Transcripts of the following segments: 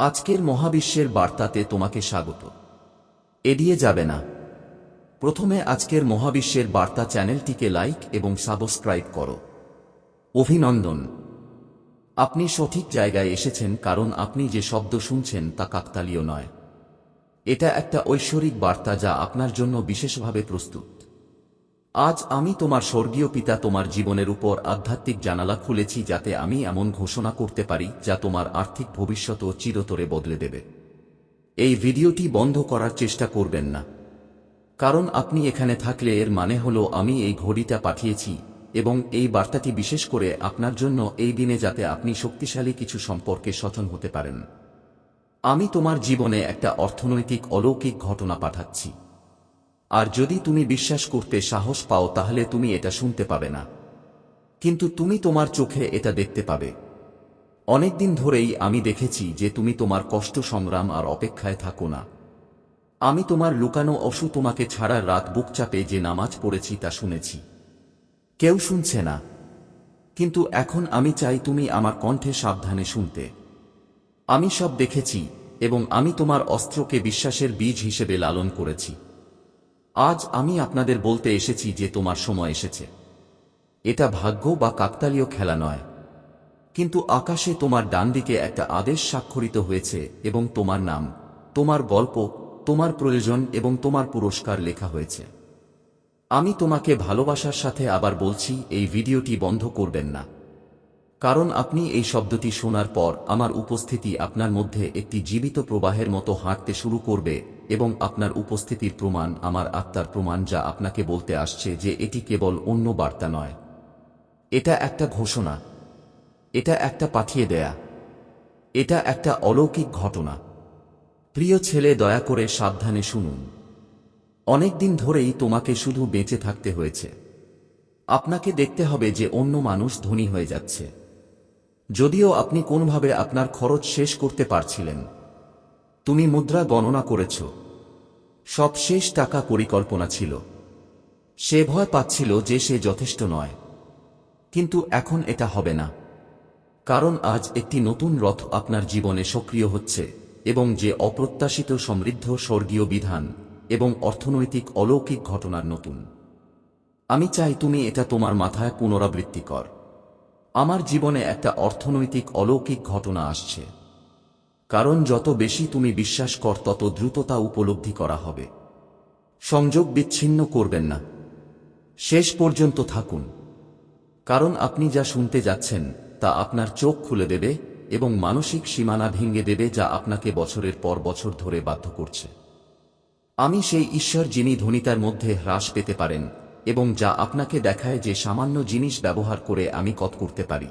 আজকের মহাবিশ্বের বার্তাতে তোমাকে স্বাগত। এড়িয়ে যাবে না। প্রথমে আজকের মহাবিশ্বের বার্তা চ্যানেলটিকে লাইক এবং সাবস্ক্রাইব করো। অভিনন্দন। আপনি সঠিক জায়গায় এসেছেন কারণ আপনি যে শব্দ শুনছেন তা কাকতালীয় নয়। এটা একটা ঐশ্বরিক বার্তা যা আপনার জন্য বিশেষভাবে প্রস্তুত। আজ আমি তোমার স্বর্গীয় পিতা তোমার জীবনের উপর আধ্যাত্মিক জানালা খুলেছি যাতে আমি এমন ঘোষণা করতে পারি যা তোমার আর্থিক ভবিষ্যৎ ও চিরতরে বদলে দেবে। এই ভিডিওটি বন্ধ করার চেষ্টা করবেন না। কারণ আপনি এখানে থাকলে এর মানে হল আমি এই ঘড়িটা পাঠিয়েছি এবং এই বার্তাটি বিশেষ করে আপনার জন্য এই দিনে যাতে আপনি শক্তিশালী কিছু সম্পর্কে সচেতন হতে পারেন। আমি তোমার জীবনে একটা অর্থনৈতিক অলৌকিক ঘটনা পাঠাচ্ছি। আর যদি তুমি বিশ্বাস করতে সাহস পাও, তাহলে তুমি এটা শুনতে পাবে না। কিন্তু তুমি তোমার চোখে এটা দেখতে পাবে। অনেকদিন ধরেই আমি দেখেছি যে তুমি তোমার কষ্ট, সংগ্রাম আর অপেক্ষায় থাকো না। আমি তোমার লুকানো অসু তোমাকে ছাড়ার রাত বুক চাপে যে নামাজ পড়েছি তা শুনেছি। কেউ শুনছে না। কিন্তু এখন আমি চাই তুমি আমার কণ্ঠে সাবধানে শুনতে। আমি সব দেখেছি এবং আমি তোমার অস্ত্রকে বিশ্বাসের বীজ হিসেবে লালন করেছি। আজ আমি আপনাদের বলতে এসেছি যে তোমার সময় এসেছে। এটা ভাগ্য বা কাকতালীয় খেলা নয়। কিন্তু আকাশে তোমার ডান দিকে একটা আদেশ স্বাক্ষরিত হয়েছে এবং তোমার নাম, তোমার গল্প, তোমার প্রয়োজন এবং তোমার পুরস্কার লেখা হয়েছে। আমি তোমাকে ভালোবাসার সাথে আবার বলছি, এই ভিডিওটি বন্ধ করবেন না। কারণ আপনি এই শব্দটি শোনার পর আমার উপস্থিতি আপনার মধ্যে একটি জীবিত প্রবাহের মতো হাঁটতে শুরু করবে এবং আপনার উপস্থিতির প্রমাণ, আমার আত্মার প্রমাণ যা আপনাকে বলতে আসছে যে এটি কেবল অন্য বার্তা নয়। এটা একটা ঘোষণা। এটা একটা পাঠিয়ে দেয়া। এটা একটা অলৌকিক ঘটনা। প্রিয় ছেলে, দয়া করে সাবধানে শুনুন। অনেকদিন ধরেই তোমাকে শুধু বেঁচে থাকতে হয়েছে। আপনাকে দেখতে হবে যে অন্য মানুষ ধনী হয়ে যাচ্ছে। যদিও আপনি কোনভাবে আপনার খরচ শেষ করতে পারছিলেন। তুমি মুদ্রা গণনা করেছ। সব শেষ টাকা পরিকল্পনা ছিল। সে ভয় পাচ্ছিল যে সে যথেষ্ট নয়। কিন্তু এখন এটা হবে না। কারণ আজ একটি নতুন রথ আপনার জীবনে সক্রিয় হচ্ছে এবং যে অপ্রত্যাশিত সমৃদ্ধ স্বর্গীয় বিধান এবং অর্থনৈতিক অলৌকিক ঘটনার নতুন। আমি চাই তুমি এটা তোমার মাথায় পুনরাবৃত্তি কর। আমার জীবনে একটা অর্থনৈতিক অলৌকিক ঘটনা আসছে। কারণ যত বেশি তুমি বিশ্বাস কর, তত দ্রুততা উপলব্ধি করা হবে। সংযোগ বিচ্ছিন্ন করবেন না। শেষ পর্যন্ত থাকুন। কারণ আপনি যা শুনতে যাচ্ছেন, তা আপনার চোখ খুলে দেবে এবং মানসিক সীমানা ভেঙে দেবে যা আপনাকে বছরের পর বছর ধরে বাধ্য করছে। আমি সেই ঈশ্বর যিনি ধনিতার মধ্যে হ্রাস পেতে পারেন এবং যা আপনাকে দেখায় যে সামান্য জিনিস ব্যবহার করে আমি কত করতে পারি।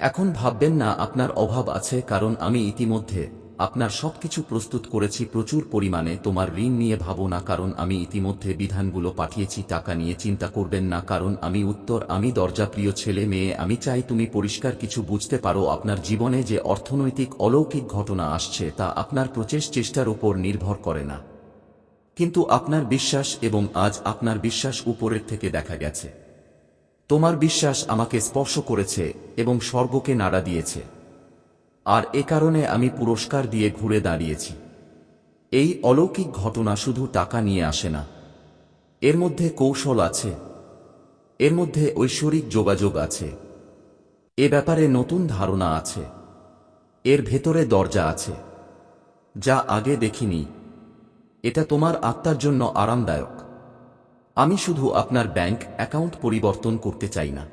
এখন ভাববেন না আপনার অভাব আছে কারণ আমি ইতিমধ্যে আপনার সবকিছু প্রস্তুত করেছি, প্রচুর পরিমাণে তোমার ঋণ নিয়ে ভাবো না কারণ আমি ইতিমধ্যে বিধানগুলো পাঠিয়েছি, টাকা নিয়ে চিন্তা করবেন না কারণ আমি উত্তর, আমি দরজা প্রিয় ছেলে মেয়ে, আমি চাই তুমি পরিষ্কার কিছু বুঝতে পারো, আপনার জীবনে যে অর্থনৈতিক অলৌকিক ঘটনা আসছে তা আপনার প্রচেষ চেষ্টার উপর নির্ভর করে না। কিন্তু আপনার বিশ্বাস এবং আজ আপনার বিশ্বাস উপরের থেকে দেখা গেছে। তোমার বিশ্বাস আমাকে স্পর্শ করেছে এবং স্বর্গকে নাড়া দিয়েছে। আর এ কারণে আমি পুরস্কার দিয়ে ঘুরে দাঁড়িয়েছি। এই অলৌকিক ঘটনা শুধু টাকা নিয়ে আসে না। এর মধ্যে কৌশল আছে। এর মধ্যে ঐশ্বরিক যোগাযোগ আছে। এ ব্যাপারে নতুন ধারণা আছে। এর ভেতরে দরজা আছে। যা আগে দেখিনি। এটা তোমার আত্মার জন্য আরামদায়ক। আমি শুধু আপনার ব্যাংক অ্যাকাউন্ট পরিবর্তন করতে চাই না।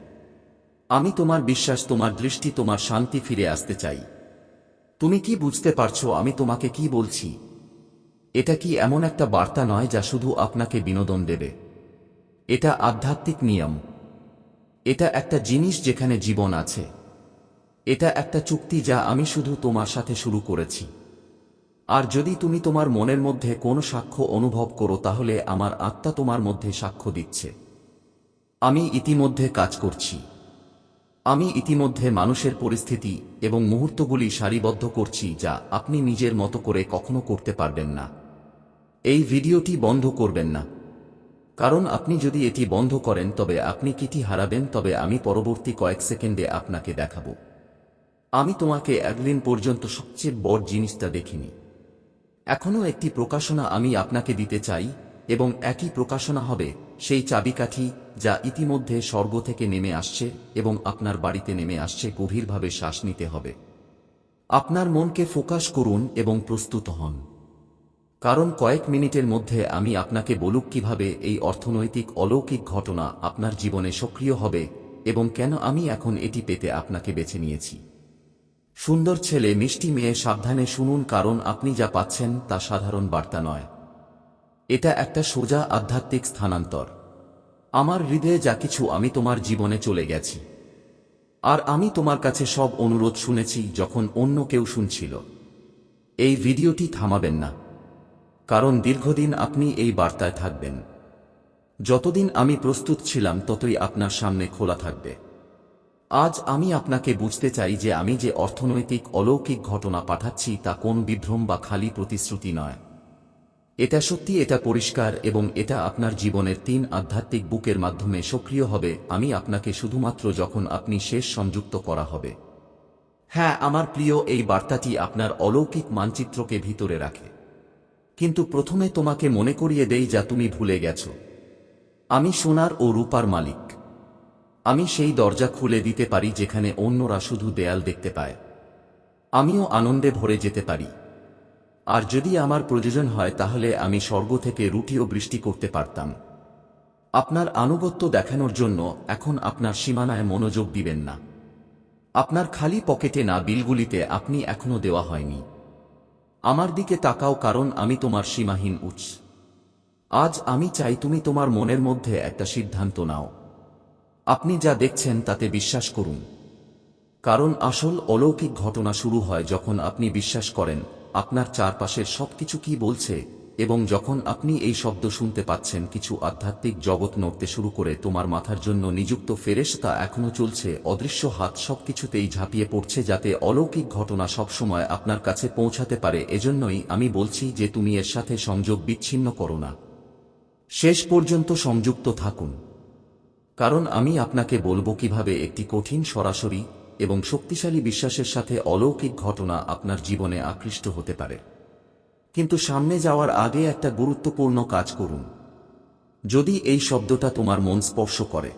আমি তোমার বিশ্বাস, তোমার দৃষ্টি, তোমার শান্তি ফিরে আসতে চাই। তুমি কি বুঝতে পারছ আমি তোমাকে কি বলছি? এটা কি এমন একটা বার্তা নয় যা শুধু আপনাকে বিনোদন দেবে? এটা আধ্যাত্মিক নিয়ম। এটা একটা জিনিস যেখানে জীবন আছে। এটা একটা চুক্তি যা আমি শুধু তোমার সাথে শুরু করেছি। আর যদি তুমি তোমার মনের মধ্যে কোনো সাক্ষ্য অনুভব করো, তাহলে আমার আত্মা তোমার মধ্যে সাক্ষ্য দিচ্ছে। আমি ইতিমধ্যে কাজ করছি। আমি ইতিমধ্যে মানুষের পরিস্থিতি এবং মুহূর্তগুলি সারিবদ্ধ করছি যা আপনি নিজের মতো করে কখনো করতে পারবেন না। এই ভিডিওটি বন্ধ করবেন না। কারণ আপনি যদি এটি বন্ধ করেন, তবে আপনি কিটি হারাবেন, তবে আমি পরবর্তী কয়েক সেকেন্ডে আপনাকে দেখাবো। আমি তোমাকে একদিন পর্যন্ত সবচেয়ে বড় জিনিসটা দেখিনি। এখনও একটি প্রকাশনা আমি আপনাকে দিতে চাই, এবং একই প্রকাশনা হবে সেই চাবিকাঠি যা ইতিমধ্যে স্বর্গ থেকে নেমে আসছে এবং আপনার বাড়িতে নেমে আসছে গভীরভাবে শ্বাস নিতে হবে। আপনার মনকে ফোকাস করুন এবং প্রস্তুত হন। কারণ কয়েক মিনিটের মধ্যে আমি আপনাকে বলুক কীভাবে এই অর্থনৈতিক অলৌকিক ঘটনা আপনার জীবনে সক্রিয় হবে এবং কেন আমি এখন এটি পেতে আপনাকে বেছে নিয়েছি। সুন্দর ছেলে, মিষ্টি মেয়ে, সাবধানে শুনুন কারণ আপনি যা পাচ্ছেন তা সাধারণ বার্তা নয়। এটা একটা সোজা আধ্যাত্মিক স্থানান্তর। আমার হৃদয়ে যা কিছু আমি তোমার জীবনে চলে গেছি। আর আমি তোমার কাছে সব অনুরোধ শুনেছি যখন অন্য কেউ শুনছিল। এই ভিডিওটি থামাবেন না। কারণ দীর্ঘদিন আপনি এই বার্তায় থাকবেন। যতদিন আমি প্রস্তুত ছিলাম, ততই আপনার সামনে খোলা থাকবে। আজ আমি আপনাকে বুঝতে চাই যে আমি যে অর্থনৈতিক অলৌকিক ঘটনা পাঠাচ্ছি তা কোন বিভ্রম বা খালি প্রতিশ্রুতি নয়। এটা সত্যি, এটা পরিষ্কার এবং এটা আপনার জীবনের তিন আধ্যাত্মিক বুকের মাধ্যমে সক্রিয় হবে, আমি আপনাকে শুধুমাত্র যখন আপনি শেষ সংযুক্ত করা হবে। হ্যাঁ আমার প্রিয়, এই বার্তাটি আপনার অলৌকিক মানচিত্রকে ভিতরে রাখে। কিন্তু প্রথমে তোমাকে মনে করিয়ে দেই যা তুমি ভুলে গেছ। আমি সোনার ও রূপার মালিক। আমি সেই দরজা খুলে দিতে পারি যেখানে অন্যরা শুধু দেয়াল দেখতে পায়। আমিও আনন্দে ভরে যেতে পারি। আর যদি আমার প্রয়োজন হয় তাহলে আমি স্বর্গ থেকে রুটিও বৃষ্টি করতে পারতাম। আপনার আনুগত্য দেখানোর জন্য এখন আপনার সীমানায় মনোযোগ দিবেন না। আপনার খালি পকেটে না বিলগুলিতে আপনি এখনও দেওয়া হয়নি। আমার দিকে তাকাও কারণ আমি তোমার সীমাহীন উৎস। আজ আমি চাই তুমি তোমার মনের মধ্যে একটা সিদ্ধান্ত নাও। আপনি যা দেখছেন তাতে বিশ্বাস করুন। কারণ আসল অলৌকিক ঘটনা শুরু হয় যখন আপনি বিশ্বাস করেন, আপনার চারপাশের সবকিছু কি বলছে, এবং যখন আপনি এই শব্দ শুনতে পাচ্ছেন কিছু আধ্যাত্মিক জগৎ নড়তে শুরু করে তোমার মাথার জন্য নিযুক্ত ফেরেশতা এখনও চলছে, অদৃশ্য হাত সবকিছুতেই ঝাঁপিয়ে পড়ছে যাতে অলৌকিক ঘটনা সবসময় আপনার কাছে পৌঁছাতে পারে, এজন্যই আমি বলছি যে তুমি এর সাথে সংযোগ বিচ্ছিন্ন করো না। শেষ পর্যন্ত সংযুক্ত থাকুন। কারণ আমি আপনাকে বলব কীভাবে একটি কঠিন সরাসরি এবং শক্তিশালী বিশ্বাসের সাথে অলৌকিক ঘটনা আপনার জীবনে আকৃষ্ট হতে পারে। কিন্তু সামনে যাওয়ার আগে একটা গুরুত্বপূর্ণ কাজ করুন। যদি এই শব্দটা তোমার মন স্পর্শ করে,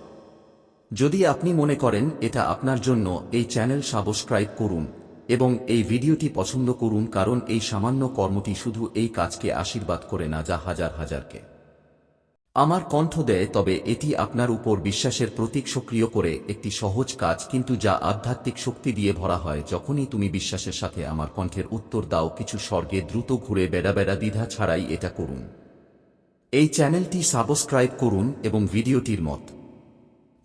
যদি আপনি মনে করেন এটা আপনার জন্য এই চ্যানেল সাবস্ক্রাইব করুন এবং এই ভিডিওটি পছন্দ করুন কারণ এই সামান্য কর্মটি শুধু এই কাজকে আশীর্বাদ করে না যা হাজার হাজারকে। আমার কণ্ঠ দেয়, তবে এটি আপনার উপর বিশ্বাসের প্রতীক সক্রিয় করে একটি সহজ কাজ, কিন্তু যা আধ্যাত্মিক শক্তি দিয়ে ভরা হয়, যখনই তুমি বিশ্বাসের সাথে আমার কণ্ঠের উত্তর দাও, কিছু স্বর্গে দ্রুত ঘুরে বেড়া বেড়া দ্বিধা ছাড়াই এটা করুন। এই চ্যানেলটি সাবস্ক্রাইব করুন এবং ভিডিওটির মত।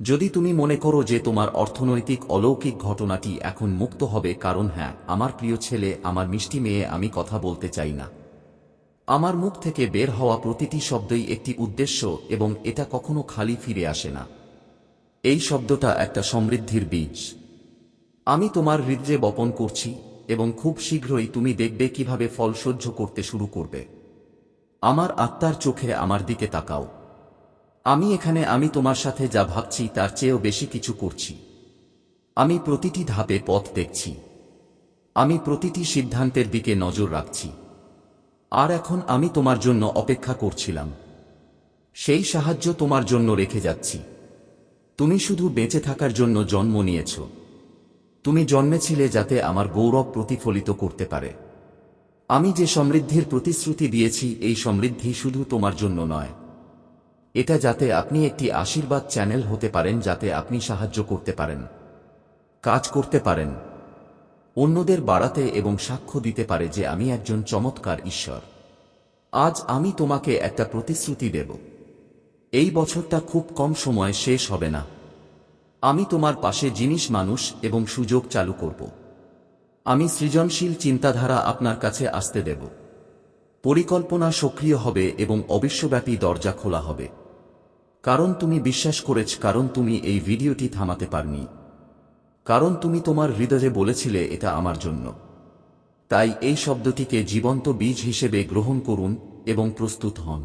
যদি তুমি মনে করো যে তোমার অর্থনৈতিক অলৌকিক ঘটনাটি এখন মুক্ত হবে, কারণ হ্যাঁ আমার প্রিয় ছেলে, আমার মিষ্টি মেয়ে, আমি কথা বলতে চাই না। আমার মুখ থেকে বের হওয়া প্রতিটি শব্দই একটি উদ্দেশ্য এবং এটা কখনো খালি ফিরে আসে না। এই শব্দটা একটা সমৃদ্ধির বীজ। আমি তোমার হৃদয়ে বপন করছি এবং খুব শীঘ্রই তুমি দেখবে কীভাবে ফল সহ্য করতে শুরু করবে। আমার আত্মার চোখে আমার দিকে তাকাও। আমি এখানে আমি তোমার সাথে যা ভাবছি তার চেয়েও বেশি কিছু করছি। আমি প্রতিটি ধাপে পথ দেখছি। আমি প্রতিটি সিদ্ধান্তের দিকে নজর রাখছি। আর এখন আমি তোমার জন্য অপেক্ষা করছিলাম। সেই সাহায্য তোমার জন্য রেখে যাচ্ছি। তুমি শুধু বেঁচে থাকার জন্য জন্ম নিয়েছ। তুমি জন্মেছিলে যাতে আমার গৌরব প্রতিফলিত করতে পারে। আমি যে সমৃদ্ধির প্রতিশ্রুতি দিয়েছি, এই সমৃদ্ধি শুধু তোমার জন্য নয়। এটা যাতে আপনি একটি আশীর্বাদ চ্যানেল হতে পারেন, যাতে আপনি সাহায্য করতে পারেন। কাজ করতে পারেন। অন্যদের বাড়াতে এবং সাক্ষ্য দিতে পারে যে আমি একজন চমৎকার ঈশ্বর। আজ আমি তোমাকে একটা প্রতিশ্রুতি দেব। এই বছরটা খুব কম সময়ে শেষ হবে না। আমি তোমার পাশে জিনিস মানুষ এবং সুযোগ চালু করব। আমি সৃজনশীল চিন্তাধারা আপনার কাছে আসতে দেব। পরিকল্পনা সক্রিয় হবে এবং অবিশ্বব্যাপী দরজা খোলা হবে। কারণ তুমি বিশ্বাস করেছ, কারণ তুমি এই ভিডিওটি থামাতে পারনি। কারণ তুমি তোমার হৃদয়ে বলেছিলে, এটা আমার জন্য। তাই এই শব্দটিকে জীবন্ত বীজ হিসেবে গ্রহণ করুন এবং প্রস্তুত হন।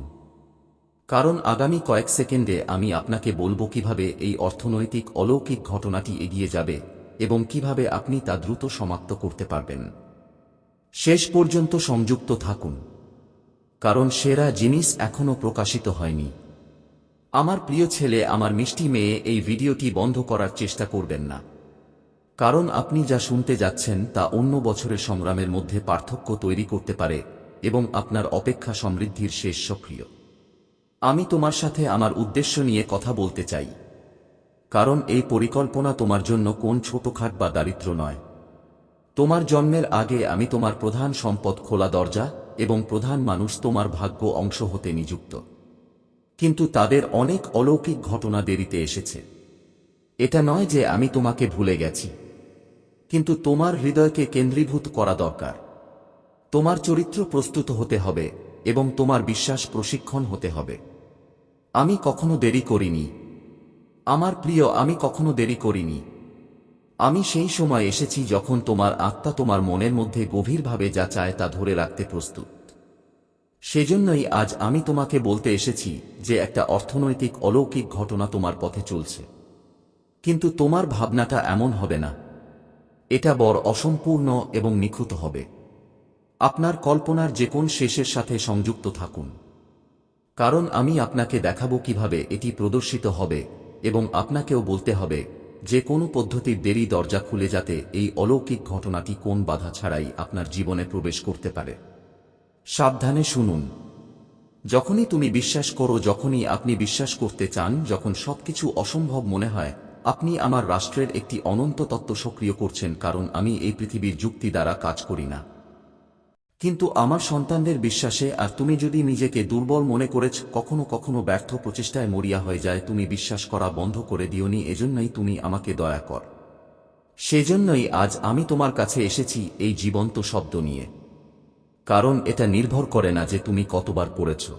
কারণ আগামী কয়েক সেকেন্ডে আমি আপনাকে বলব কীভাবে এই অর্থনৈতিক অলৌকিক ঘটনাটি এগিয়ে যাবে এবং কীভাবে আপনি তা দ্রুত সমাপ্ত করতে পারবেন। শেষ পর্যন্ত সংযুক্ত থাকুন। কারণ সেরা জিনিস এখনও প্রকাশিত হয়নি। আমার প্রিয় ছেলে, আমার মিষ্টি মেয়ে, এই ভিডিওটি বন্ধ করার চেষ্টা করবেন না। কারণ আপনি যা শুনতে যাচ্ছেন তা অন্য বছরের সংগ্রামের মধ্যে পার্থক্য তৈরি করতে পারে এবং আপনার অপেক্ষা সমৃদ্ধির শেষ সক্রিয়। আমি তোমার সাথে আমার উদ্দেশ্য নিয়ে কথা বলতে চাই। কারণ এই পরিকল্পনা তোমার জন্য কোন ছোটখাট বা দারিদ্র নয়। তোমার জন্মের আগে আমি তোমার প্রধান সম্পদ খোলা দরজা এবং প্রধান মানুষ তোমার ভাগ্য অংশ হতে নিযুক্ত। কিন্তু তাদের অনেক অলৌকিক ঘটনা দেরিতে এসেছে। এটা নয় যে আমি তোমাকে ভুলে গেছি। কিন্তু তোমার হৃদয়কে কেন্দ্রীভূত করা দরকার। তোমার চরিত্র প্রস্তুত হতে হবে এবং তোমার বিশ্বাস প্রশিক্ষণ হতে হবে। আমি কখনো দেরি করিনি। আমার প্রিয়, আমি কখনো দেরি করিনি। আমি সেই সময় এসেছি যখন তোমার আত্মা তোমার মনের মধ্যে গভীরভাবে যা চায় তা ধরে রাখতে প্রস্তুত। সেজন্যই আজ আমি তোমাকে বলতে এসেছি যে একটা অর্থনৈতিক অলৌকিক ঘটনা তোমার পথে চলছে। কিন্তু তোমার ভাবনাটা এমন হবে না। এটা বড় অসম্পূর্ণ এবং নিখুঁত হবে। আপনার কল্পনার যে কোন শেষের সাথে সংযুক্ত থাকুন। কারণ আমি আপনাকে দেখাবো কীভাবে এটি প্রদর্শিত হবে এবং আপনাকেও বলতে হবে, যে কোনো পদ্ধতির দেরি দরজা খুলে যাতে এই অলৌকিক ঘটনাটি কোন বাধা ছাড়াই আপনার জীবনে প্রবেশ করতে পারে। সাবধানে শুনুন। যখনই তুমি বিশ্বাস করো, যখনই আপনি বিশ্বাস করতে চান, যখন সবকিছু অসম্ভব মনে হয় আপনি আমার রাষ্ট্রের একটি অনন্ত তত্ত্ব সক্রিয় করছেন কারণ আমি এই পৃথিবীর যুক্তি দ্বারা কাজ করি না। কিন্তু আমার সন্তানদের বিশ্বাসে, আর তুমি যদি নিজেকে দুর্বল মনে করেছ, কখনো কখনো ব্যর্থ প্রচেষ্টায় মরিয়া হয়ে যায়, তুমি বিশ্বাস করা বন্ধ করে দিওনি এজন্যই তুমি আমাকে দয়া কর। সেজন্যই আজ আমি তোমার কাছে এসেছি এই জীবন্ত শব্দ নিয়ে। কারণ এটা নির্ভর করে না যে তুমি কতবার পড়েছ।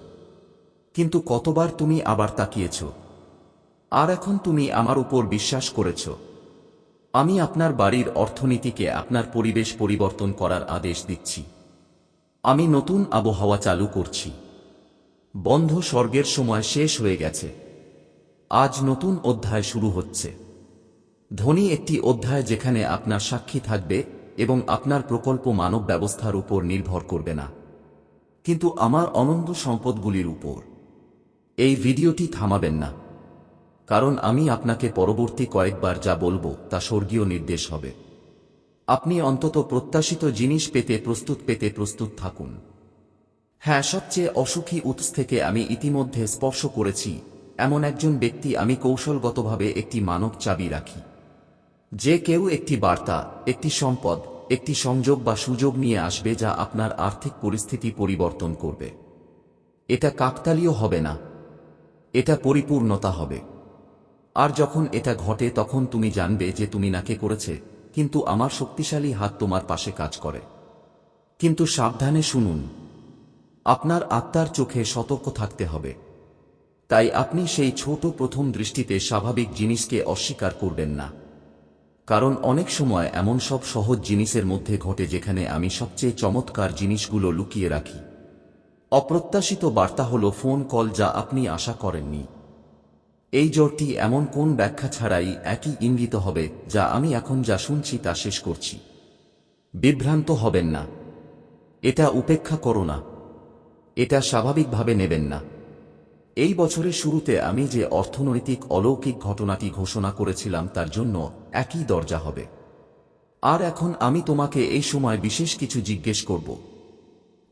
কিন্তু কতবার তুমি আবার তাকিয়েছ। আর এখন তুমি আমার উপর বিশ্বাস করেছ। আমি আপনার বাড়ির অর্থনীতিকে আপনার পরিবেশ পরিবর্তন করার আদেশ দিচ্ছি। আমি নতুন আবহাওয়া চালু করছি। বন্ধ স্বর্গের সময় শেষ হয়ে গেছে। আজ নতুন অধ্যায় শুরু হচ্ছে। ধনী একটি অধ্যায় যেখানে আপনার সাক্ষী থাকবে এবং আপনার প্রকল্প মানব ব্যবস্থার উপর নির্ভর করবে না। কিন্তু আমার অনন্ত সম্পদগুলির উপর। এই ভিডিওটি থামাবেন না। কারণ আমি আপনাকে পরবর্তী কয়েকবার যা বলব তা স্বর্গীয় নির্দেশ হবে। আপনি অন্তত প্রত্যাশিত জিনিস পেতে প্রস্তুত পেতে প্রস্তুত থাকুন। হ্যাঁ সবচেয়ে অসুখী উৎস থেকে আমি ইতিমধ্যে স্পর্শ করেছি, এমন একজন ব্যক্তি আমি কৌশলগতভাবে একটি মানব চাবি রাখি। যে কেউ একটি বার্তা, একটি সম্পদ, একটি সংযোগ বা সুযোগ নিয়ে আসবে যা আপনার আর্থিক পরিস্থিতি পরিবর্তন করবে। এটা কাকতালীয় হবে না। এটা পরিপূর্ণতা হবে। আর যখন এটা ঘটে তখন তুমি জানবে যে তুমি নাকে করেছে, কিন্তু আমার শক্তিশালী হাত তোমার পাশে কাজ করে। কিন্তু সাবধানে শুনুন, আপনার আত্মার চোখে সতর্ক থাকতে হবে। তাই আপনি সেই ছোট প্রথম দৃষ্টিতে স্বাভাবিক জিনিসকে অস্বীকার করবেন না। কারণ অনেক সময় এমন সব সহজ জিনিসের মধ্যে ঘটে যেখানে আমি সবচেয়ে চমৎকার জিনিসগুলো লুকিয়ে রাখি। অপ্রত্যাশিত বার্তা হল ফোন কল যা আপনি আশা করেননি। এই জ্বরটি এমন কোন ব্যাখ্যা ছাড়াই একই ইঙ্গিত হবে যা আমি এখন যা শুনছি তা শেষ করছি। বিভ্রান্ত হবেন না। এটা উপেক্ষা করো না। এটা স্বাভাবিকভাবে নেবেন না। এই বছরের শুরুতে আমি যে অর্থনৈতিক অলৌকিক ঘটনাটি ঘোষণা করেছিলাম তার জন্য একই দরজা হবে। আর এখন আমি তোমাকে এই সময় বিশেষ কিছু জিজ্ঞেস করব।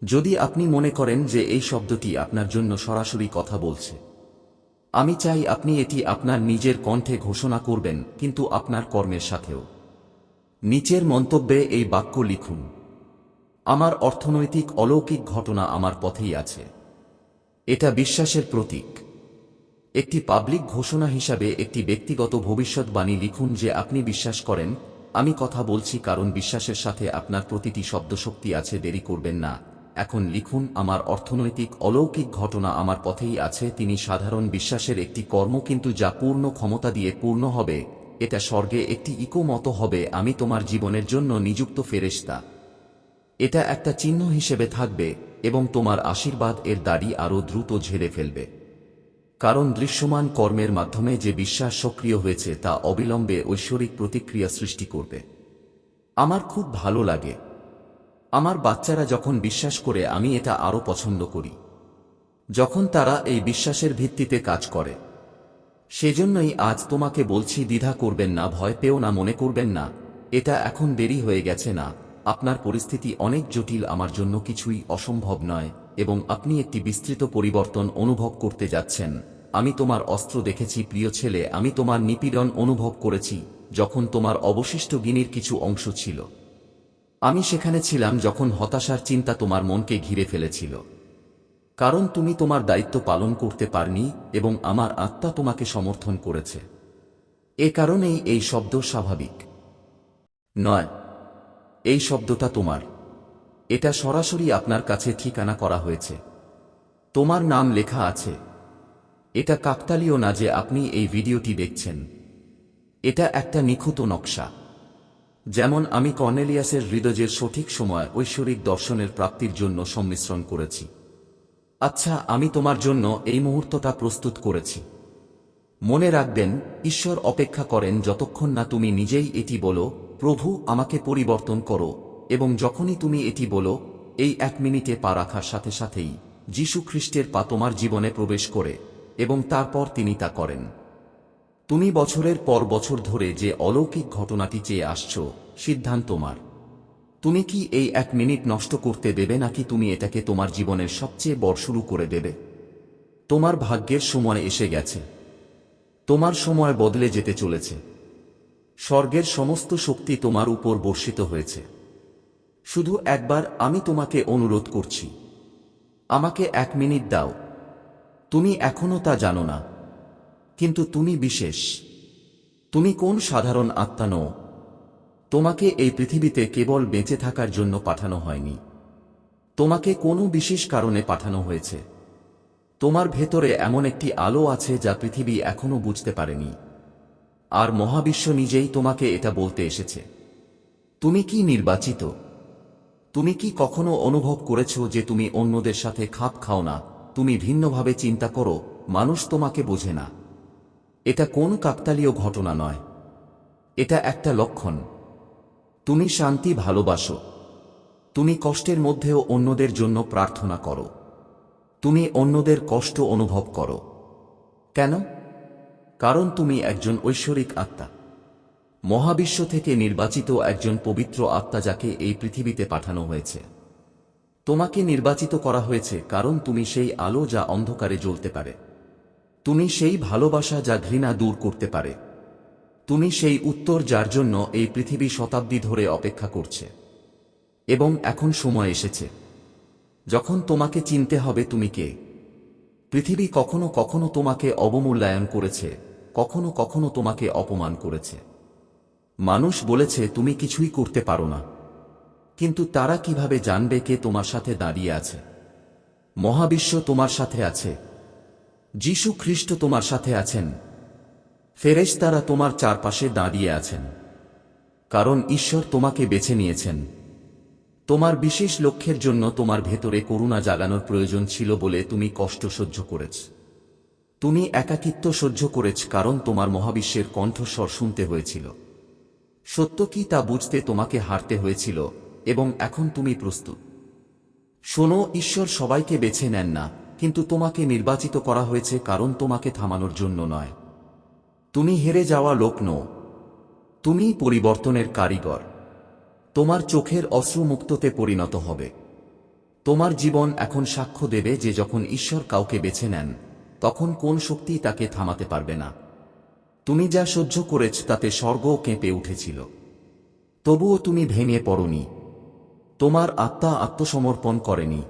যদি আপনি মনে করেন যে এই শব্দটি আপনার জন্য সরাসরি কথা বলছে। আমি চাই আপনি এটি আপনার নিজের কণ্ঠে ঘোষণা করবেন, কিন্তু আপনার কর্মের সাথেও। নিচের মন্তব্যে এই বাক্য লিখুন, আমার অর্থনৈতিক অলৌকিক ঘটনা আমার পথেই আছে। এটা বিশ্বাসের প্রতীক। একটি পাবলিক ঘোষণা হিসাবে একটি ব্যক্তিগত ভবিষ্যৎবাণী লিখুন যে আপনি বিশ্বাস করেন, আমি কথা বলছি কারণ বিশ্বাসের সাথে আপনার প্রতিটি শব্দশক্তি আছে, দেরি করবেন না। এখন লিখুন, আমার অর্থনৈতিক অলৌকিক ঘটনা আমার পথেই আছে। তিনি সাধারণ বিশ্বাসের একটি কর্ম, কিন্তু যা পূর্ণ ক্ষমতা দিয়ে পূর্ণ হবে, এটা স্বর্গে একটি ইকো মতো হবে। আমি তোমার জীবনের জন্য নিযুক্ত ফেরেস্তা এটা একটা চিহ্ন হিসেবে থাকবে, এবং তোমার আশীর্বাদ এর দাড়ি আরও দ্রুত ঝেড়ে ফেলবে। কারণ দৃশ্যমান কর্মের মাধ্যমে যে বিশ্বাস সক্রিয় হয়েছে, তা অবিলম্বে ঐশ্বরিক প্রতিক্রিয়া সৃষ্টি করবে। আমার খুব ভালো লাগে। আমার বাচ্চারা যখন বিশ্বাস করে আমি এটা আরও পছন্দ করি। যখন তারা এই বিশ্বাসের ভিত্তিতে কাজ করে। সেজন্যই আজ তোমাকে বলছি দ্বিধা করবেন না, ভয় পেও না, মনে করবেন না। এটা এখন দেরি হয়ে গেছে না। আপনার পরিস্থিতি অনেক জটিল, আমার জন্য কিছুই অসম্ভব নয় এবং আপনি একটি বিস্তৃত পরিবর্তন অনুভব করতে যাচ্ছেন। আমি তোমার অস্ত্র দেখেছি, প্রিয় ছেলে, আমি তোমার নিপীড়ন অনুভব করেছি, যখন তোমার অবশিষ্ট গিনির কিছু অংশ ছিল। আমি সেখানে ছিলাম যখন হতাশার চিন্তা তোমার মনকে ঘিরে ফেলেছিল। কারণ তুমি তোমার দায়িত্ব পালন করতে পারনি এবং আমার আত্মা তোমাকে সমর্থন করেছে। এ কারণেই এই শব্দ স্বাভাবিক। নয়, এই শব্দটা তোমার। এটা সরাসরি আপনার কাছে ঠিকানা করা হয়েছে। তোমার নাম লেখা আছে। এটা কাকতালীয় না যে আপনি এই ভিডিওটি দেখছেন। এটা একটা নিখুঁত নকশা। যেমন আমি কর্নেলিয়াসের হৃদয়ের সঠিক সময় ঐশ্বরিক দর্শনের প্রাপ্তির জন্য সম্মিশ্রণ করেছি। আচ্ছা আমি তোমার জন্য এই মুহূর্তটা প্রস্তুত করেছি। মনে রাখবেন, ঈশ্বর অপেক্ষা করেন যতক্ষণ না তুমি নিজেই এটি বলো, প্রভু, আমাকে পরিবর্তন করো, এবং যখনই তুমি এটি বলো, এই এক মিনিটে পা রাখার সাথে সাথেই, যীশু খ্রিস্টের পা তোমার জীবনে প্রবেশ করে, এবং তারপর তিনি তা করেন। তুমি বছরের পর বছর ধরে যে অলৌকিক ঘটনাটি চেয়ে আসছ, সিদ্ধান্ত তোমার। তুমি কি এই এক মিনিট নষ্ট করতে দেবে নাকি তুমি এটাকে তোমার জীবনের সবচেয়ে বড় শুরু করে দেবে? তোমার ভাগ্যের সময় এসে গেছে। তোমার সময় বদলে যেতে চলেছে। স্বর্গের সমস্ত শক্তি তোমার উপর বর্ষিত হয়েছে। শুধু একবার আমি তোমাকে অনুরোধ করছি। আমাকে এক মিনিট দাও। তুমি এখনও তা জানো না। কিন্তু তুমি বিশেষ। তুমি কোন সাধারণ আত্মা নও। তোমাকে এই পৃথিবীতে কেবল বেঁচে থাকার জন্য পাঠানো হয়নি। তোমাকে কোনো বিশেষ কারণে পাঠানো হয়েছে। তোমার ভেতরে এমন একটি আলো আছে যা পৃথিবী এখনও বুঝতে পারেনি। আর মহাবিশ্ব নিজেই তোমাকে এটা বলতে এসেছে। তুমি কি নির্বাচিত? তুমি কি কখনো অনুভব করেছ যে তুমি অন্যদের সাথে খাপ খাও না? তুমি ভিন্নভাবে চিন্তা করো, মানুষ তোমাকে বোঝে না। এটা কোন কাকতালীয় ঘটনা নয়। এটা একটা লক্ষণ। তুমি শান্তি ভালোবাসো। তুমি কষ্টের মধ্যেও অন্যদের জন্য প্রার্থনা করো। তুমি অন্যদের কষ্ট অনুভব করো। কেন? কারণ তুমি একজন ঐশ্বরিক আত্মা। মহাবিশ্ব থেকে নির্বাচিত একজন পবিত্র আত্মা যাকে এই পৃথিবীতে পাঠানো হয়েছে। তোমাকে নির্বাচিত করা হয়েছে কারণ তুমি সেই আলো যা অন্ধকারে জ্বলতে পারে। তুমি সেই ভালোবাসা যা ঘৃণা দূর করতে পারে। তুমি সেই উত্তর যার জন্য এই পৃথিবী শতাব্দী ধরে অপেক্ষা করছে। এবং এখন সময় এসেছে। যখন তোমাকে চিনতে হবে তুমি কে। পৃথিবী কখনো কখনো তোমাকে অবমূল্যায়ন করেছে, কখনো কখনো তোমাকে অপমান করেছে। মানুষ বলেছে, তুমি কিছুই করতে পারো না। কিন্তু তারা কীভাবে জানবে কে তোমার সাথে দাঁড়িয়ে আছে? মহাবিশ্ব তোমার সাথে আছে। যীশু খ্রিস্ট তোমার সাথে আছেন। ফেরেশতারা তোমার চারপাশে দাঁড়িয়ে আছেন। কারণ ঈশ্বর তোমাকে বেছে নিয়েছেন। তোমার বিশেষ লক্ষ্যের জন্য তোমার ভেতরে করুণা জাগানোর প্রয়োজন ছিল বলে তুমি কষ্ট সহ্য করেছ। তুমি একাকিত্ব সহ্য করেছ কারণ তোমার মহাবিশ্বের কণ্ঠস্বর শুনতে হয়েছিল। সত্য কি তা বুঝতে তোমাকে হারতে হয়েছিল এবং এখন তুমি প্রস্তুত। শোনো, ঈশ্বর সবাইকে বেছে নেন না। কিন্তু তোমাকে নির্বাচিত করা হয়েছে কারণ তোমাকে থামানোর জন্য নয়। তুমি হেরে যাওয়া লোক নও। তুমি পরিবর্তনের কারিগর। তোমার চোখের অশ্রুমুক্ততে পরিণত হবে। তোমার জীবন এখন সাক্ষ্য দেবে যে যখন ঈশ্বর কাউকে বেছে নেন, তখন কোন শক্তি তাকে থামাতে পারবে না। তুমি যা সহ্য করেছ তাতে স্বর্গও কেঁপে উঠেছিল। তবুও তুমি ভেঙে পড়নি। তোমার আত্মা আত্মসমর্পণ করেনি।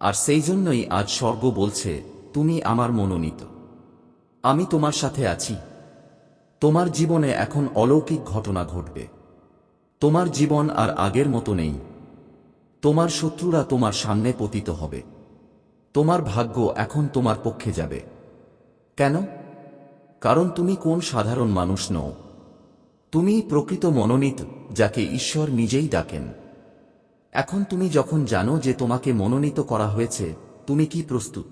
আর সেই জন্যই আজ স্বর্গ বলছে, তুমি আমার মনোনীত। আমি তোমার সাথে আছি। তোমার জীবনে এখন অলৌকিক ঘটনা ঘটবে। তোমার জীবন আর আগের মতো নেই। তোমার শত্রুরা তোমার সামনে পতিত হবে। তোমার ভাগ্য এখন তোমার পক্ষে যাবে। কেন? কারণ তুমি কোন সাধারণ মানুষ নও। তুমি প্রকৃত মনোনীত, যাকে ঈশ্বর নিজেই ডাকেন। এখন তুমি যখন জানো যে তোমাকে মনোনীত করা হয়েছে, তুমি কি প্রস্তুত?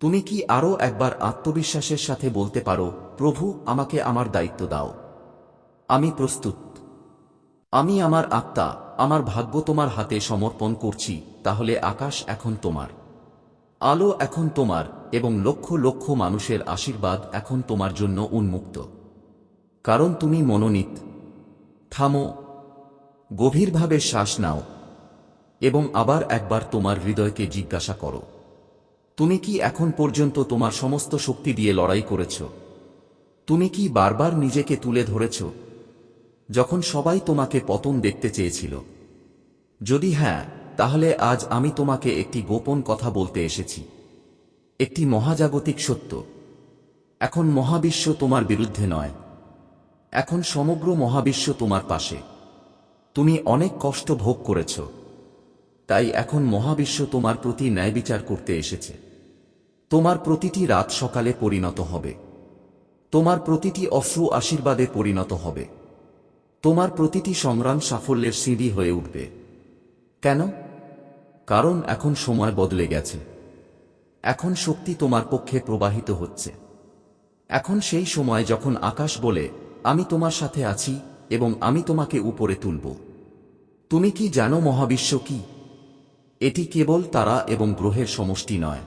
তুমি কি আরও একবার আত্মবিশ্বাসের সাথে বলতে পারো, প্রভু, আমাকে আমার দায়িত্ব দাও। আমি প্রস্তুত। আমি আমার আত্মা, আমার ভাগ্য তোমার হাতে সমর্পণ করছি, তাহলে আকাশ এখন তোমার। আলো এখন তোমার, এবং লক্ষ লক্ষ মানুষের আশীর্বাদ এখন তোমার জন্য উন্মুক্ত। কারণ তুমি মনোনীত। থামো গভীরভাবে শ্বাস নাও এবং আবার একবার তোমার হৃদয়কে জিজ্ঞাসা করো, তুমি কি এখন পর্যন্ত তোমার সমস্ত শক্তি দিয়ে লড়াই করেছ? তুমি কি বারবার নিজেকে তুলে ধরেছ? যখন সবাই তোমাকে পতন দেখতে চেয়েছিল। যদি হ্যাঁ তাহলে আজ আমি তোমাকে একটি গোপন কথা বলতে এসেছি। একটি মহাজাগতিক সত্য। এখন মহাবিশ্ব তোমার বিরুদ্ধে নয়। এখন সমগ্র মহাবিশ্ব তোমার পাশে। তুমি অনেক কষ্ট ভোগ করেছ। তাই এখন মহাবিশ্ব তোমার প্রতি ন্যায় বিচার করতে এসেছে। তোমার প্রতিটি রাত সকালে পরিণত হবে। তোমার প্রতিটি অশ্রু আশীর্বাদে পরিণত হবে। তোমার প্রতিটি সংগ্রাম সাফল্যের সিঁড়ি হয়ে উঠবে। কেন? কারণ এখন সময় বদলে গেছে। এখন শক্তি তোমার পক্ষে প্রবাহিত হচ্ছে। এখন সেই সময় যখন আকাশ বলে, আমি তোমার সাথে আছি এবং আমি তোমাকে উপরে তুলব। তুমি কি জানো মহাবিশ্ব কি? এটি কেবল তারা এবং গ্রহের সমষ্টি নয়।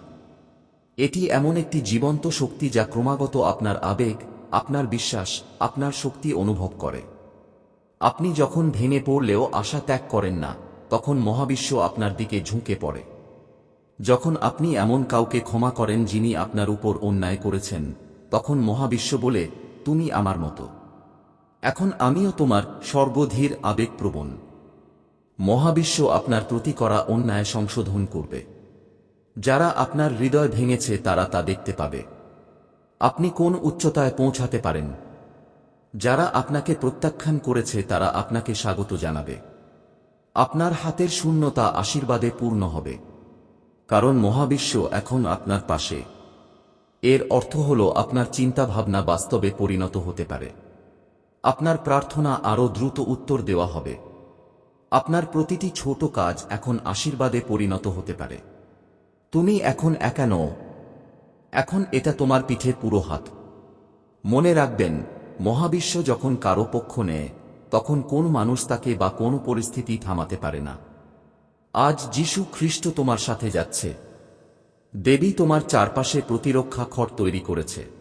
এটি এমন একটি জীবন্ত শক্তি যা ক্রমাগত আপনার আবেগ, আপনার বিশ্বাস, আপনার শক্তি অনুভব করে। আপনি যখন ভেঙে পড়লেও আশা ত্যাগ করেন না, তখন মহাবিশ্ব আপনার দিকে ঝুঁকে পড়ে। যখন আপনি এমন কাউকে ক্ষমা করেন যিনি আপনার উপর অন্যায় করেছেন, তখন মহাবিশ্ব বলে, তুমি আমার মতো। এখন আমিও তোমার সর্বধীর আবেগপ্রবণ। মহাবিশ্ব আপনার প্রতি করা অন্যায় সংশোধন করবে। যারা আপনার হৃদয় ভেঙেছে, তারা তা দেখতে পাবে। আপনি কোন উচ্চতায় পৌঁছাতে পারেন? যারা আপনাকে প্রত্যাখ্যান করেছে, তারা আপনাকে স্বাগত জানাবে। আপনার হাতের শূন্যতা আশীর্বাদে পূর্ণ হবে। কারণ মহাবিশ্ব এখন আপনার পাশে। এর অর্থ হল, আপনার চিন্তাভাবনা বাস্তবে পরিণত হতে পারে। আপনার প্রার্থনা আরও দ্রুত উত্তর দেওয়া হবে। আপনার প্রতিটি ছোট কাজ এখন আশীর্বাদে পরিণত হতে পারে। তুমি এখন একা নও। এখন এটা তোমার পিঠে পুরো হাত। মনে রাখবেন, মহাবিশ্ব যখন কারও পক্ষ নেয়, তখন কোন মানুষ তাকে বা কোন পরিস্থিতি থামাতে পারে না। আজ যিশু খ্রিস্ট তোমার সাথে যাচ্ছে। দেবী তোমার চারপাশে প্রতিরক্ষা খড় তৈরি করেছে।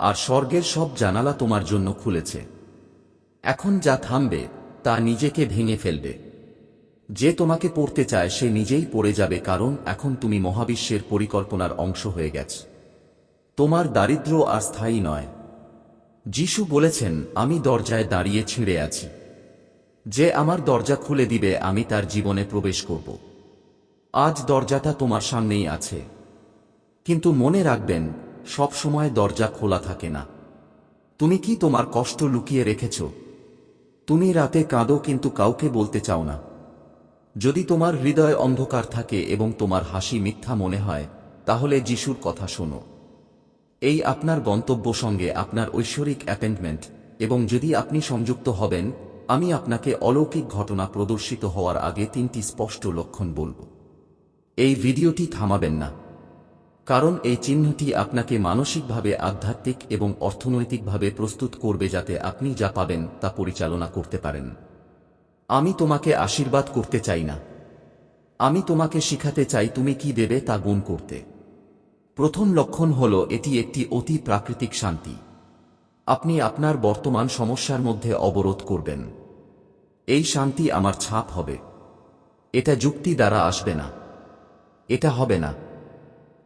আর স্বর্গের সব জানালা তোমার জন্য খুলেছে। এখন যা থামবে, তা নিজেকে ভেঙে ফেলবে। যে তোমাকে পড়তে চায়, সে নিজেই পড়ে যাবে, কারণ এখন তুমি মহাবিশ্বের পরিকল্পনার অংশ হয়ে গেছ। তোমার দারিদ্র আর স্থায়ী নয়। যিশু বলেছেন, আমি দরজায় দাঁড়িয়ে ছিঁড়ে আছি। যে আমার দরজা খুলে দিবে, আমি তার জীবনে প্রবেশ করব। আজ দরজাটা তোমার সামনেই আছে। কিন্তু মনে রাখবেন সব সময় দরজা খোলা থাকে না। তুমি কি তোমার কষ্ট লুকিয়ে রেখেছ? তুমি রাতে কাঁদো কিন্তু কাউকে বলতে চাও না। যদি তোমার হৃদয় অন্ধকার থাকে এবং তোমার হাসি মিথ্যা মনে হয়, তাহলে যিশুর কথা শোনো। এই আপনার গন্তব্য সঙ্গে আপনার ঐশ্বরিক অ্যাপয়েন্টমেন্ট এবং যদি আপনি সংযুক্ত হবেন, আমি আপনাকে অলৌকিক ঘটনা প্রদর্শিত হওয়ার আগে তিনটি স্পষ্ট লক্ষণ বলব। এই ভিডিওটি থামাবেন না। কারণ এই চিহ্নটি আপনাকে মানসিকভাবে আধ্যাত্মিক এবং অর্থনৈতিকভাবে প্রস্তুত করবে যাতে আপনি যা পাবেন তা পরিচালনা করতে পারেন। আমি তোমাকে আশীর্বাদ করতে চাই না। আমি তোমাকে শিখাতে চাই তুমি কি দেবে তা গুণ করতে। প্রথম লক্ষণ হল এটি একটি অতি প্রাকৃতিক শান্তি। আপনি আপনার বর্তমান সমস্যার মধ্যে অবরোধ করবেন। এই শান্তি আমার ছাপ হবে। এটা যুক্তি দ্বারা আসবে না। এটা হবে না।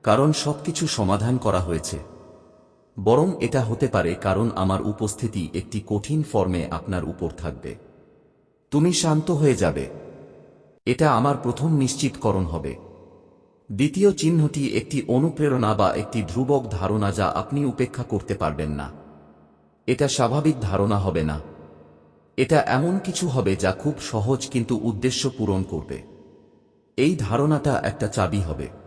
কারণ সবকিছু সমাধান করা হয়েছে। বরং এটা হতে পারে কারণ আমার উপস্থিতি একটি কঠিন ফর্মে আপনার উপর থাকবে। তুমি শান্ত হয়ে যাবে। এটা আমার প্রথম নিশ্চিতকরণ হবে। দ্বিতীয় চিহ্নটি একটি অনুপ্রেরণা বা একটি ধ্রুবক ধারণা যা আপনি উপেক্ষা করতে পারবেন না। এটা স্বাভাবিক ধারণা হবে না। এটা এমন কিছু হবে যা খুব সহজ কিন্তু উদ্দেশ্য পূরণ করবে। এই ধারণাটা একটা চাবি হবে।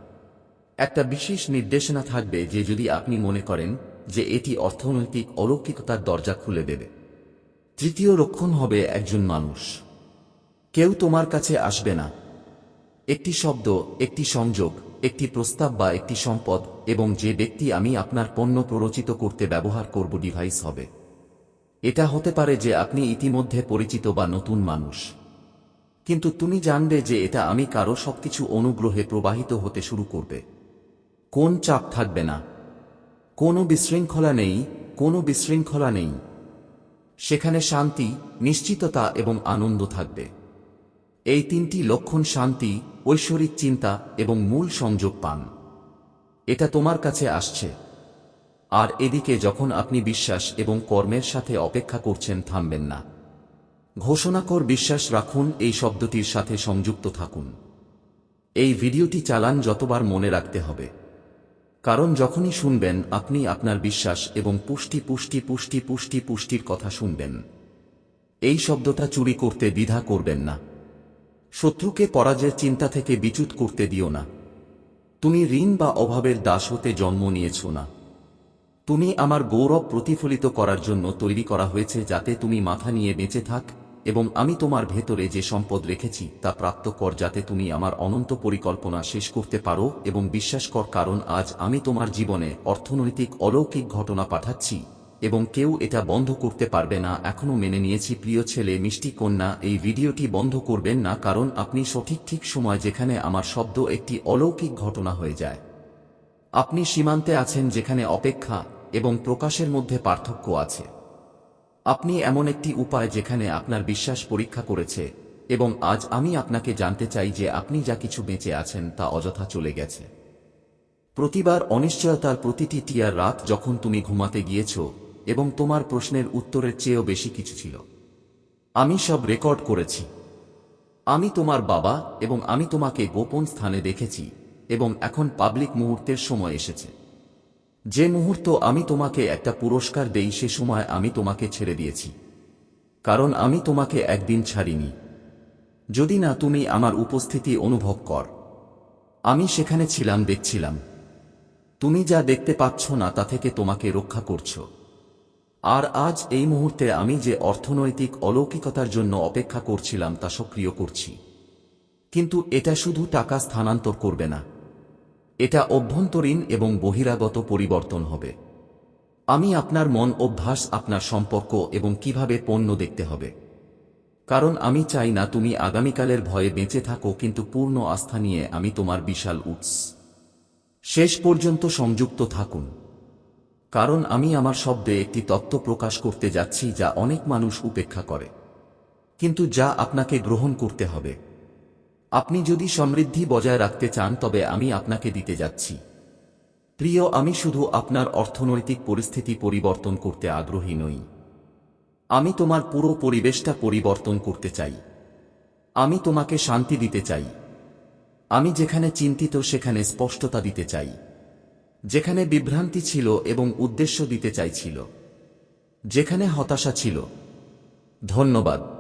একটা বিশেষ নির্দেশনা থাকবে যে যদি আপনি মনে করেন যে এটি অর্থনৈতিক অলৌকিকতার দরজা খুলে দেবে। তৃতীয় রক্ষণ হবে একজন মানুষ। কেউ তোমার কাছে আসবে না। একটি শব্দ, একটি সংযোগ, একটি প্রস্তাব বা একটি সম্পদ এবং যে ব্যক্তি আমি আপনার পণ্য প্ররোচিত করতে ব্যবহার করব ডিভাইস হবে। এটা হতে পারে যে আপনি ইতিমধ্যে পরিচিত বা নতুন মানুষ। কিন্তু তুমি জানবে যে এটা আমি কারও সবকিছু অনুগ্রহে প্রবাহিত হতে শুরু করবে। কোন চাপ থাকবে না। কোনো বিশৃঙ্খলা নেই, কোনো বিশৃঙ্খলা নেই। সেখানে শান্তি, নিশ্চিততা এবং আনন্দ থাকবে। এই তিনটি লক্ষণ শান্তি, ঐশ্বরিক চিন্তা এবং মূল সংযোগ পান। এটা তোমার কাছে আসছে। আর এদিকে যখন আপনি বিশ্বাস এবং কর্মের সাথে অপেক্ষা করছেন, থামবেন না। ঘোষণাকর বিশ্বাস রাখুন, এই শব্দটির সাথে সংযুক্ত থাকুন। এই ভিডিওটি চালান যতবার মনে রাখতে হবে। কারণ যখনই শুনবেন, আপনি আপনার বিশ্বাস এবং পুষ্টি পুষ্টি পুষ্টি পুষ্টি, পুষ্টির কথা শুনবেন। এই শব্দটা চুরি করতে দ্বিধা করবেন না। শত্রুকে পরাজয়ের চিন্তা থেকে বিচ্যুত করতে দিও না। তুমি ঋণ বা অভাবের দাস হতে জন্ম নিয়েছ না। তুমি আমার গৌরব প্রতিফলিত করার জন্য তৈরি করা হয়েছে যাতে তুমি মাথা নিয়ে বেঁচে থাক এবং আমি তোমার ভেতরে যে সম্পদ রেখেছি তা প্রাপ্ত কর যাতে তুমি আমার অনন্ত পরিকল্পনা শেষ করতে পারো এবং বিশ্বাস কর কারণ আজ আমি তোমার জীবনে অর্থনৈতিক অলৌকিক ঘটনা পাঠাচ্ছি এবং কেউ এটা বন্ধ করতে পারবে না। এখনও মেনে নিয়েছি, প্রিয় ছেলে, মিষ্টি কন্যা, এই ভিডিওটি বন্ধ করবেন না কারণ আপনি সঠিক ঠিক সময় যেখানে আমার শব্দ একটি অলৌকিক ঘটনা হয়ে যায়। আপনি সীমান্তে আছেন যেখানে অপেক্ষা এবং প্রকাশের মধ্যে পার্থক্য আছে। আপনি এমন একটি উপায় যেখানে আপনার বিশ্বাস পরীক্ষা করেছে, এবং আজ আমি আপনাকে জানতে চাই যে আপনি যা কিছু বেঁচে আছেন তা অযথা চলে গেছে। প্রতিবার অনিশ্চয়তার প্রতিটি টিয়ার রাত যখন তুমি ঘুমাতে গিয়েছ, এবং তোমার প্রশ্নের উত্তরের চেয়েও বেশি কিছু ছিল। আমি সব রেকর্ড করেছি। আমি তোমার বাবা, এবং আমি তোমাকে গোপন স্থানে দেখেছি, এবং এখন পাবলিক মুহূর্তের সময় এসেছে। যে মুহূর্ত আমি তোমাকে একটা পুরস্কার দেই, সে সময় আমি তোমাকে ছেড়ে দিয়েছি। কারণ আমি তোমাকে একদিন ছাড়িনি। যদি না তুমি আমার উপস্থিতি অনুভব কর। আমি সেখানে ছিলাম, দেখছিলাম। তুমি যা দেখতে পাচ্ছ না, তা থেকে তোমাকে রক্ষা করছ। আর আজ এই মুহূর্তে আমি যে অর্থনৈতিক অলৌকিকতার জন্য অপেক্ষা করছিলাম, তা সক্রিয় করছি। কিন্তু এটা শুধু টাকা স্থানান্তর করবে না। এটা অভ্যন্তরীণ এবং বহিরাগত পরিবর্তন হবে। আমি আপনার মন, অভ্যাস, আপনার সম্পর্ক এবং কীভাবে পণ্য দেখতে হবে। কারণ আমি চাই না তুমি আগামীকালের ভয়ে বেঁচে থাকো, কিন্তু পূর্ণ আস্থা নিয়ে আমি তোমার বিশাল উৎস। শেষ পর্যন্ত সংযুক্ত থাকুন। কারণ আমি আমার শব্দে একটি তত্ত্ব প্রকাশ করতে যাচ্ছি যা অনেক মানুষ উপেক্ষা করে। কিন্তু যা আপনাকে গ্রহণ করতে হবে। আপনি যদি সমৃদ্ধি বজায় রাখতে চান, তবে আমি আপনাকে দিতে যাচ্ছি। প্রিয়, আমি শুধু আপনার অর্থনৈতিক পরিস্থিতি পরিবর্তন করতে আগ্রহী নই। আমি তোমার পুরো পরিবেশটা পরিবর্তন করতে চাই। আমি তোমাকে শান্তি দিতে চাই। আমি যেখানে চিন্তিত, সেখানে স্পষ্টতা দিতে চাই। যেখানে বিভ্রান্তি ছিল এবং উদ্দেশ্য দিতে চাইছিল। যেখানে হতাশা ছিল। ধন্যবাদ।